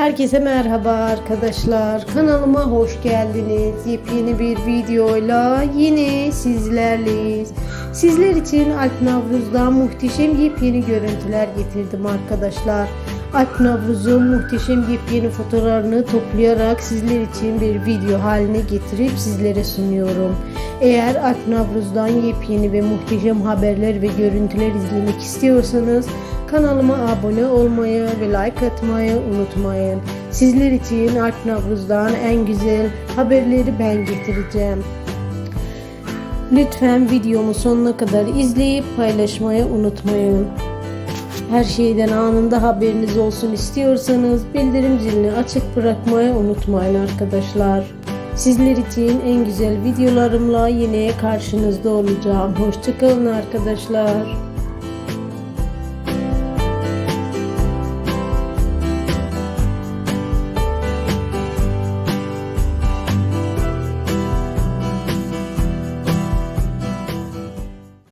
Herkese merhaba arkadaşlar. Kanalıma hoş geldiniz. Yepyeni bir videoyla yine sizlerleyiz. Sizler için Alp Navruz'dan muhteşem yepyeni görüntüler getirdim arkadaşlar. Alp Navruz'un muhteşem yepyeni fotoğraflarını toplayarak sizler için bir video haline getirip sizlere sunuyorum. Eğer Alp Navruz'dan yepyeni ve muhteşem haberler ve görüntüler izlemek istiyorsanız Kanalıma abone olmayı ve like atmayı unutmayın. Sizler için Alp Navruz'dan en güzel haberleri ben getireceğim. Lütfen videomu sonuna kadar izleyip paylaşmayı unutmayın. Her şeyden anında haberiniz olsun istiyorsanız bildirim zilini açık bırakmayı unutmayın arkadaşlar. Sizler için en güzel videolarımla yine karşınızda olacağım. Hoşçakalın arkadaşlar.